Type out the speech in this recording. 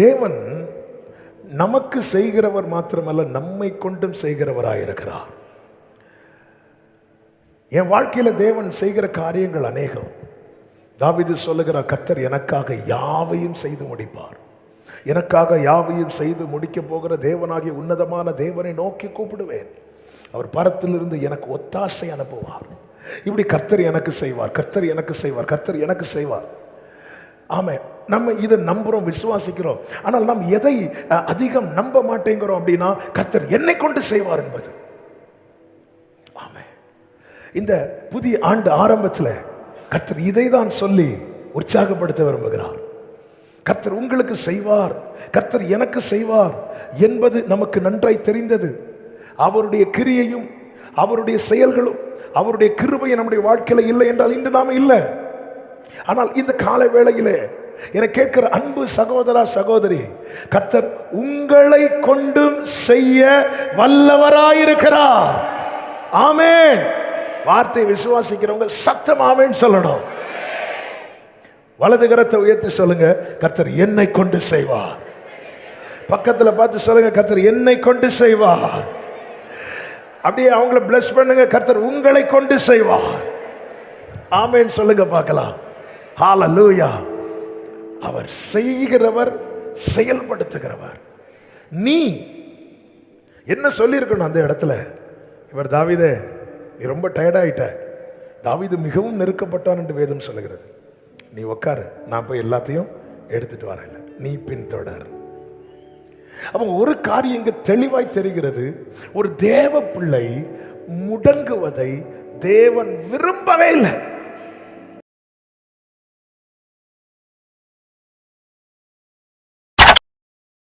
தேவன் நமக்கு செய்கிறவர் மாத்திரமல்ல நம்மை கொண்டும் செய்கிறவராயிருக்கிறார். என் வாழ்க்கையில் தேவன் செய்கிற காரியங்கள் அநேகம். தாவிது சொல்லுகிற கர்த்தர் எனக்காக யாவையும் செய்து முடிப்பார். எனக்காக யாவையும் செய்து முடிக்க போகிற தேவனாகிய உன்னதமான தேவனை நோக்கி கூப்பிடுவேன். அவர் பரத்திலிருந்து எனக்கு ஒத்தாசை அனுப்புவார். இப்படி கர்த்தர் எனக்கு செய்வார் கர்த்தர் எனக்கு செய்வார் கர்த்தர் எனக்கு செய்வார். ஆமாம் நம்ம இதை நம்புறோம் விசுவாசிக்கிறோம். ஆனால் நாம் எதை அதிகம் நம்ப மாட்டேங்கிறோம் அப்படின்னா கத்தர் என்னை கொண்டு செய்வார் என்பது. ஆமாம் இந்த புதிய ஆண்டு ஆரம்பத்தில் கத்தர் இதை தான் சொல்லி உற்சாகப்படுத்த விரும்புகிறார். கர்த்தர் உங்களுக்கு செய்வார் கர்த்தர் எனக்கு செய்வார் என்பது நமக்கு நன்றாய் தெரிந்தது. அவருடைய கிரியையும் அவருடைய செயல்களும் அவருடைய கிருபையும் நம்முடைய வாழ்க்கையில் இல்லை என்றால் இன்று நாம இல்லை. ஆனால் இந்த கால வேளையிலே என கேட்கிற அன்பு சகோதரா சகோதரி கர்த்தர் உங்களை கொண்டும் செய்ய வல்லவராயிருக்கிறார். ஆமேன். வார்த்தை விசுவாசிக்கிறவங்க சத்தம் ஆமேன் சொல்லணும். வலது கரத்தை உயர்த்தி சொல்லுங்க கர்த்தர் என்னை கொண்டு செய்வார். பக்கத்துல பார்த்து சொல்லுங்க கர்த்தர் என்னை கொண்டு செய்வார். அப்படியே அவங்கள பிளஸ் பண்ணுங்க கர்த்தர் உங்களை கொண்டு செய்வார். ஆமென் சொல்லுங்க பார்க்கலாம். ஹாலலூயா அவர் செய்கிறவர் செயல்படுத்துகிறவர். நீ என்ன சொல்லியிருக்கணும் அந்த இடத்துல? இவர் தாவிதே நீ ரொம்ப டயர்டாயிட்ட தாவிது மிகவும் நெருக்கப்பட்டான் என்று வேதம் சொல்லுகிறது. நீ உட்காரு நான் போய் எல்லாத்தையும் எடுத்துட்டு வரேன். நீ பின்தொடர் அவன் ஒரு காரியம் இங்கு தெளிவாய் தெரிகிறது. ஒரு தேவ பிள்ளை முடங்குவதை தேவன் விரும்பவே இல்லை.